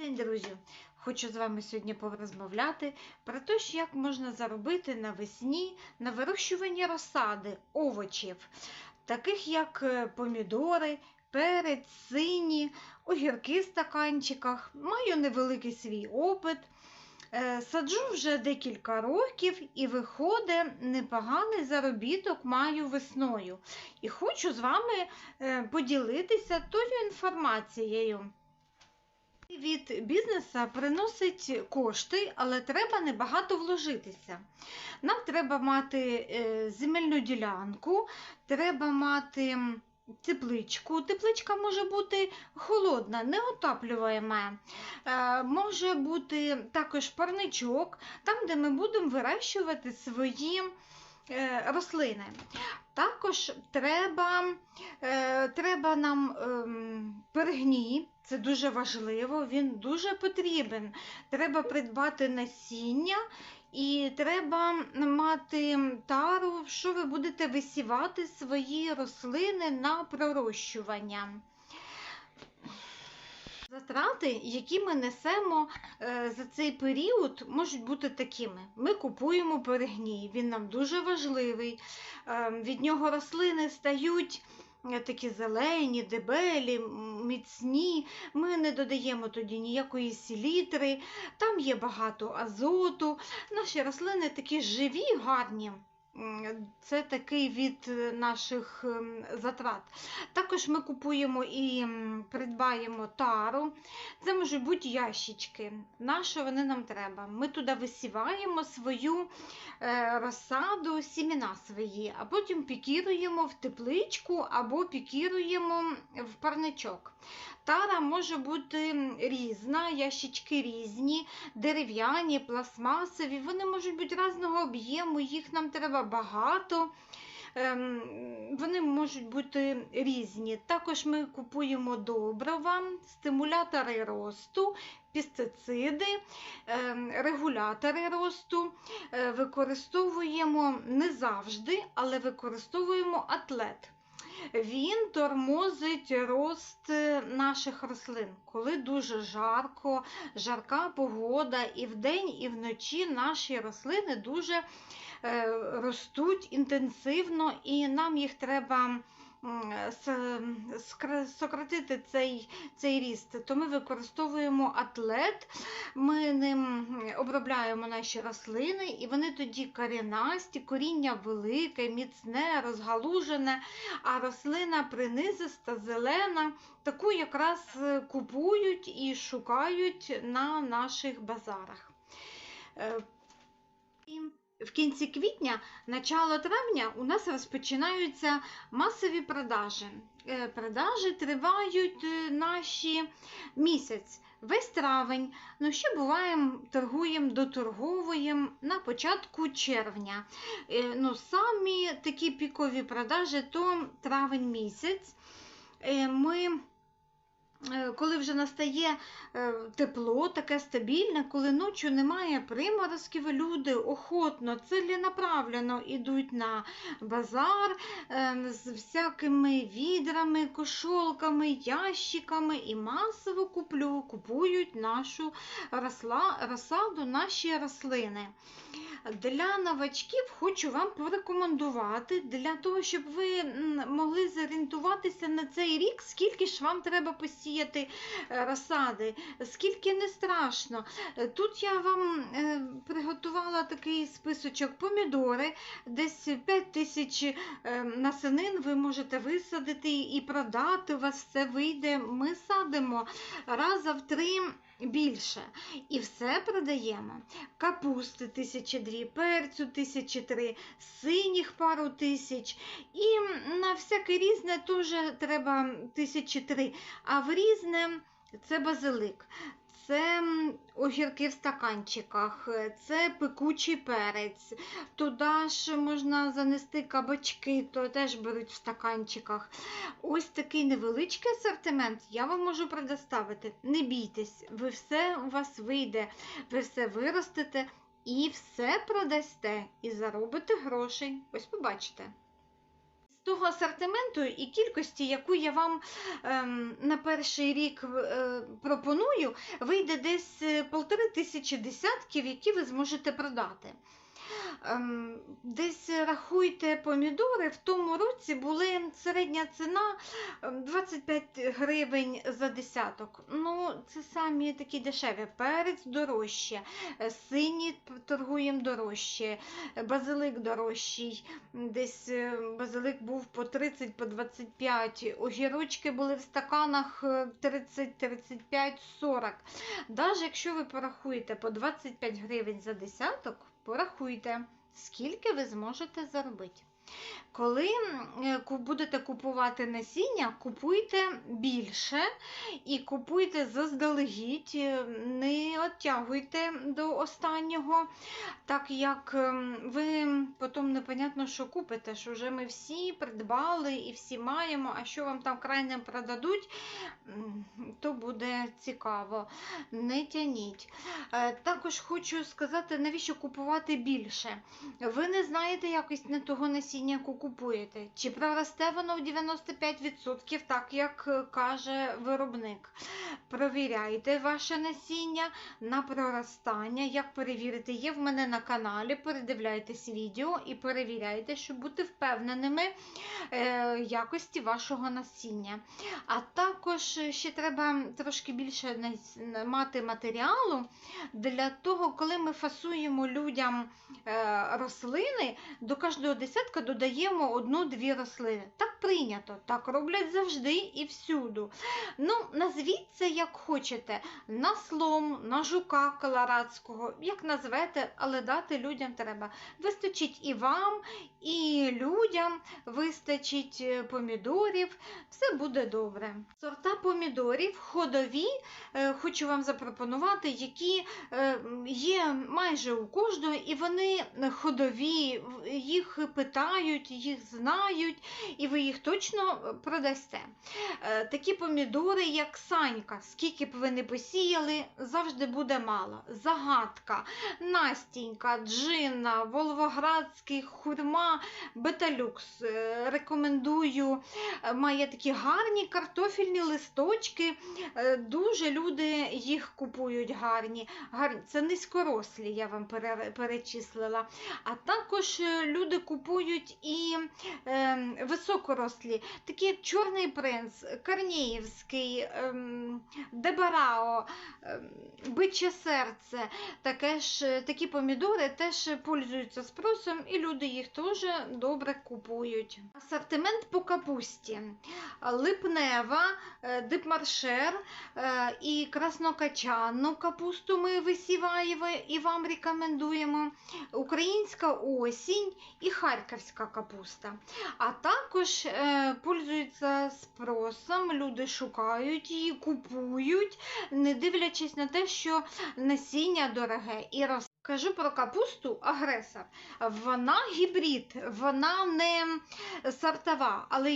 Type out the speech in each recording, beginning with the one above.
День, друзі! Хочу з вами сьогодні порозмовляти про те, як можна заробити навесні на вирощуванні розсади овочів, таких як е, помідори, перець, сині, огірки в стаканчиках. Маю невеликий свій опит. Е, Саджу вже декілька років і виходить непоганий заробіток маю весною. І хочу з вами е, поділитися тою інформацією. Від бізнесу приносить кошти, але треба небагато вложитися. Нам треба мати е, земельну ділянку, треба мати тепличку. Тепличка може бути холодна, неотаплюваема. Е, Може бути також парничок, там, де ми будемо вирощувати свої е, рослини. Також треба, е, треба нам ем, перегній, це дуже важливо, він дуже потрібен. Треба придбати насіння і треба мати тару, що ви будете висівати свої рослини на пророщування. Затрати, які ми несемо е, за цей період, можуть бути такими. Ми купуємо перегній, він нам дуже важливий. Е, від нього рослини стають е, такі зелені, дебелі, міцні. Ми не додаємо тоді ніякої селітри, там є багато азоту. Наші рослини такі живі, гарні. Це такий від е, наших ем, затрат. Також ми купуємо і придбаємо тару. Це можуть бути ящички. На що вони нам треба? Ми туди висіваємо свою е, розсаду, сіміна свої, а потім пікіруємо в тепличку або пікіруємо в парничок. Тара може бути різна, ящички різні, дерев'яні, пластмасові, вони можуть бути різного об'єму, їх нам треба багато. Ем, Вони можуть бути різні. Також ми купуємо добрива, стимулятори росту, пестициди, ем, регулятори росту. Е, Використовуємо не завжди, але використовуємо атлет. Він тормозить рост е, наших рослин, коли дуже жарко, жарка погода, і вдень, і вночі наші рослини дуже е, ростуть інтенсивно, і нам їх треба сократити цей, цей ріст. То ми використовуємо атлет, ми ним обробляємо наші рослини, і вони тоді корінасті, коріння велике, міцне, розгалужене, а рослина принизиста, зелена, таку якраз е, купують і шукають на наших базарах. В кінці квітня, начало травня у нас розпочинаються масові продажі. Е, Продажі тривають е, наші місяць, весь травень. Ну, ще буваємо, торгуємо, доторговуємо на початку червня. Е, Ну, самі такі пікові продажі то травень місяць. Ми коли вже настає е, тепло, таке стабільне, коли ночі немає приморозків, люди охотно, ціленаправленно йдуть на базар е, з всякими відрами, кошолками, ящиками і масово куплю, купують нашу розсаду, наші рослини. Для новачків хочу вам порекомендувати для того, щоб ви могли зорієнтуватися на цей рік, скільки ж вам треба посіяти е, розсади, скільки не страшно. Е, Тут я вам е, приготувала такий списочок помідори, десь 5 тисяч насенин ви можете висадити і продати, у вас все вийде. Ми садимо раза в три більше. І все продаємо. Капусти тисячі дві, перцю тисячі три, синіх пару тисяч. І на всяке різне теж треба тисячі три. А в різне це базилик. Це огірки в стаканчиках, це пекучий перець. Туди ж можна занести кабачки, то теж беруть в стаканчиках. Ось такий невеличкий асортимент я вам можу предоставити. Не бійтесь, ви все у вас вийде, ви все виростете і все продасте, і заробите грошей. Ось побачите. Того асортименту і кількості, яку я вам ем, на перший рік е, пропоную, вийде десь е, полтори тисячі десятків, які ви зможете продати. Ем, десь рахуйте помідори, в тому році були середня ціна ем, 25 гривень за десяток. Ну, це самі такі дешеві. Перець дорожче, е, синій торгуємо дорожче, е, базилик дорожчий. Десь е, базилик був по 30, по 25, огірочки були в стаканах е, 30, 35, 40. Навіть якщо ви порахуєте по 25 гривень за десяток, порахуйте, скільки ви зможете заробити. Коли е, будете купувати насіння, купуйте більше і купуйте заздалегідь, е, не оттягуйте до останнього, так як ем, ви потім непонятно, що купите, що вже ми всі придбали і всі маємо, а що вам там крайне продадуть, то буде цікаво. Не тяніть. Е, Також хочу сказати, навіщо купувати більше. Ви не знаєте якість не того насіння, яку купуєте. Чи проросте воно в 95%, так як е, каже виробник. Провіряйте ваше насіння на проростання. Як перевірити, є в мене на каналі. Передивляйтесь відео і перевіряйте, щоб бути впевненими е, якості вашого насіння. А також е, ще треба трошки більше мати матеріалу для того, коли ми фасуємо людям рослини, до кожного десятка додаємо одну-дві рослини. Так прийнято, так роблять завжди і всюду. Ну, назвіть це як хочете: на слом, на жука колорадського, як назвете, але дати людям треба. Вистачить і вам, і людям, вистачить е, помідорів, все буде добре. Сорта помідорів ходові, е, хочу вам запропонувати, які е, є майже у кожного, і вони ходові, їх питають, їх знають, і ви їх точно е, продасте. Е, Такі помідори, як санька, скільки б ви не посіяли, завжди буде мало. Загадка, Настінька, Джинна, Волгоградський, хурма, беталюкс. Е, Рекомендую. Має такі гарні картофельні листочки. Дуже люди їх купують гарні. Це низькорослі, я вам перечислила. А також люди купують і е, високорослі, такі Чорний принц, Корнеївський, ем, Дебарао, ем, Биче серце. Таке ж, е, такі помідори теж пользуються спросом, і люди їх теж добре купують. Асортимент по капусті. Липнева, е, дипмаршер е, і краснокачанну капусту ми висіваємо і вам рекомендуємо. Українська осінь і харківська капуста. А також е, пользуються спросом, люди шукають її, купують, не дивлячись на те, що насіння дороге і роз... Кажу про капусту агресор. Вона гібрид, вона не сортова, але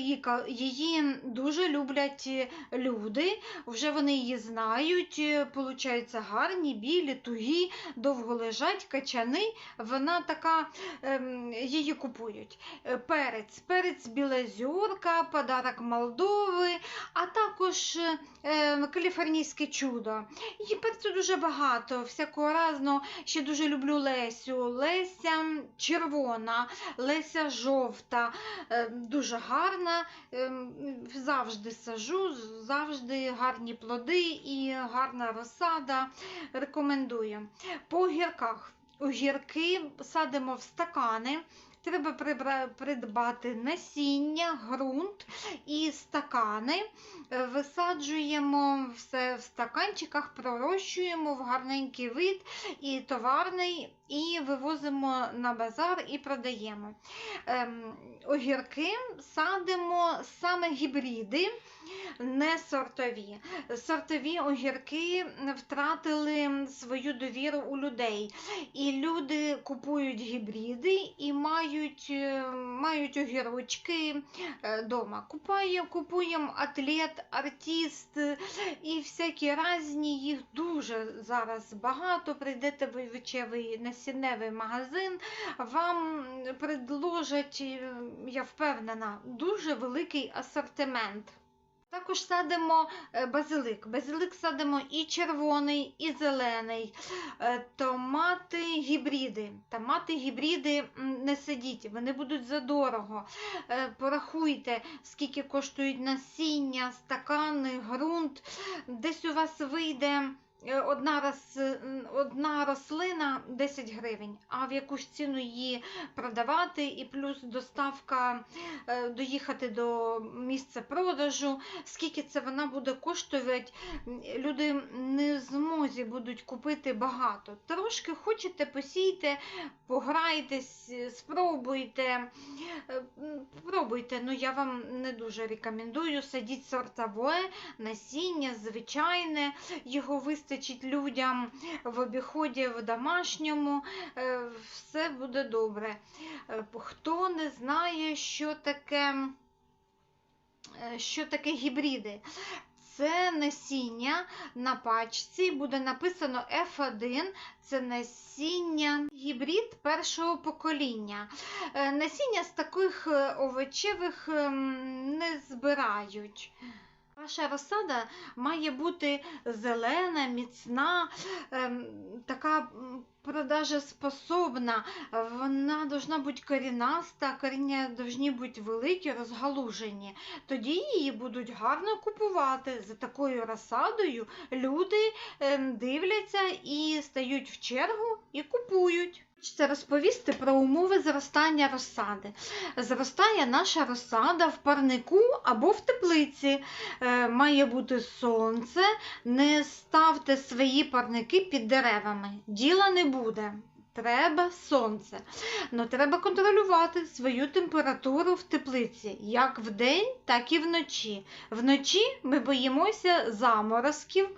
її, дуже люблять е, люди. Вже вони її знають. е, Получаються гарні, білі, тугі, довго лежать, качани. Вона така, ем, її купують. Е, Перець, перець білозірка, подарок Молдови, а також е, каліфорнійське чудо. Її перцю дуже багато, всякого разного. Ще дуже люблю Лесю. Леся червона, Леся жовта, е, дуже гарна. Ем, Завжди сажу, завжди гарні плоди і гарна розсада. Рекомендую. По огірках. Огірки садимо в стакани. Треба придбати насіння, ґрунт і стакани. Е, Висаджуємо все в стаканчиках, пророщуємо в гарненький вид і товарний, і вивозимо на базар і продаємо. Ем, огірки садимо саме гібриди, не сортові. Сортові огірки втратили свою довіру у людей. І люди купують гібриди і мають мають, е, огірочки вдома. Купаємо, купуємо атлет, артист е, і всякі різні, їх дуже зараз багато. Прийдете в овочевий насінневий магазин, вам предложать, е, я впевнена, дуже великий асортимент. Також садимо е, базилик. Базилик садимо і червоний, і зелений. Е, Томати гібриди. Томати гібриди не садіть, вони будуть задорого. Порахуйте, скільки коштують насіння, стакани, ґрунт. Десь у вас вийде. Е, Одна, одна рослина 10 гривень, а в якусь ціну її продавати, і плюс доставка е, доїхати до місця продажу, скільки це вона буде коштувати, люди не в змозі будуть купити багато. Трошки хочете, посійте, пограйтесь, е, спробуйте. Пробуйте, ну я вам не дуже рекомендую. Садіть сортове насіння, звичайне, його вистачить людям в обіході в домашньому, е, все буде добре. Е, Хто не знає, що таке, е, що таке гібриди? Це насіння на пачці, буде написано F1, це насіння гібрид першого покоління. Насіння з таких овочевих ем, не збирають. Ваша розсада має бути зелена, міцна, ем, така продажеспособна, вона должна бути корінаста, коріння повинні бути великі, розгалужені. Тоді її будуть гарно купувати. За такою розсадою люди ем, дивляться і стають в чергу і купують. Хочеться розповісти про умови зростання розсади. Зростає наша розсада в парнику або в теплиці. Е, має бути сонце, не ставте свої парники під деревами. Діла не буде. Треба сонце. Но треба контролювати свою температуру в теплиці, як вдень, так і вночі. Вночі ми боїмося заморозків.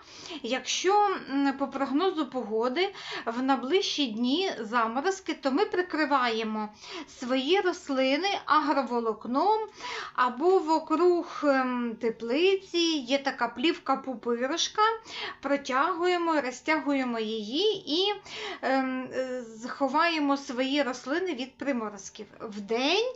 Якщо по прогнозу погоди в найближчі дні заморозки, то ми прикриваємо свої рослини агроволокном або вокруг ем, теплиці є така плівка пупиришка, протягуємо, розтягуємо її і заховаємо свої рослини від приморозків. Вдень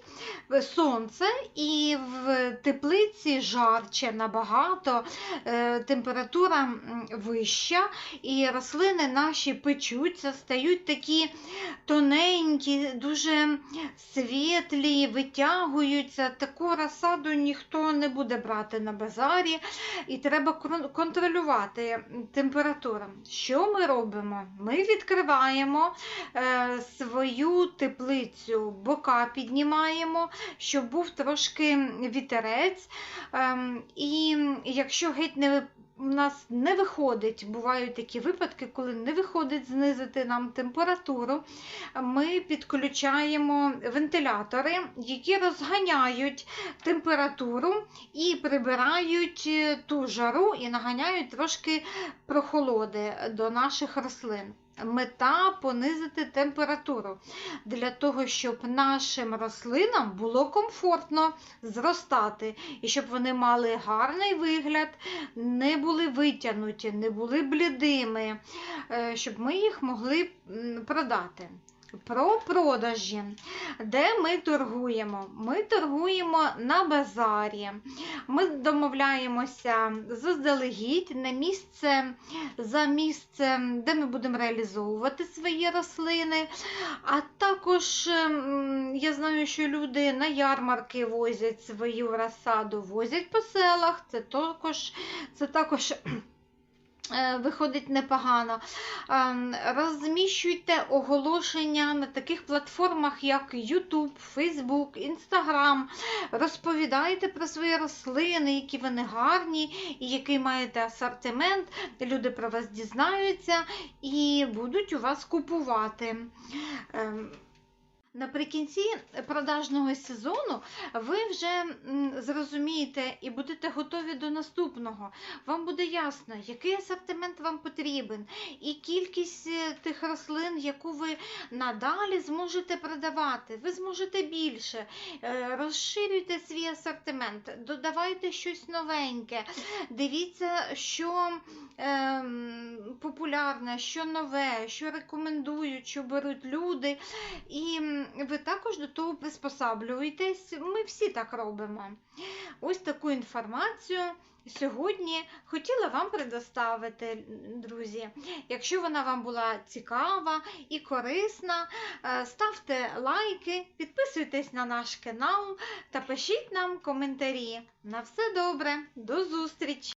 сонце і в теплиці жарче набагато, е, температура вища, і рослини наші печуться, стають такі тоненькі, дуже світлі, витягуються. Таку розсаду ніхто не буде брати на базарі, і треба контролювати температуру. Що ми робимо? Ми відкриваємо свою теплицю, бока піднімаємо, щоб був трошки вітерець. Ем, і якщо геть не у нас не виходить, бувають такі випадки, коли не виходить знизити нам температуру, ми підключаємо вентилятори, які розганяють температуру і прибирають е, ту жару і наганяють трошки прохолоди до наших рослин. Мета понизити температуру для того, щоб нашим рослинам було комфортно зростати і щоб вони мали гарний вигляд, не були витягнуті, не були блідими, е, щоб ми їх могли продати. Про продажі, де ми торгуємо? Ми торгуємо на базарі. Ми домовляємося заздалегідь на місце за місце, де ми будемо реалізовувати свої рослини. А також ем, я знаю, що люди на ярмарки возять свою розсаду, возять по селах. Це також, це також виходить непогано. Ем, Розміщуйте оголошення на таких платформах, як YouTube, Facebook, Instagram. Розповідайте про свої рослини, які вони гарні і який маєте асортимент. Люди про вас дізнаються і будуть у вас купувати. Наприкінці продажного сезону ви вже зрозумієте і будете готові до наступного. Вам буде ясно, який асортимент вам потрібен, і кількість е, тих рослин, яку ви надалі зможете продавати. Ви зможете більше. Е, Розширюйте свій асортимент, додавайте щось новеньке. Дивіться, що популярне, що нове, що рекомендують, що беруть люди. І ви також до того приспосаблюєтесь. Ми всі так робимо. Ось таку інформацію сьогодні хотіла вам предоставити, друзі. Якщо вона вам була цікава і корисна, е, ставте лайки, підписуйтесь на наш канал та пишіть нам коментарі. На все добре, до зустрічі!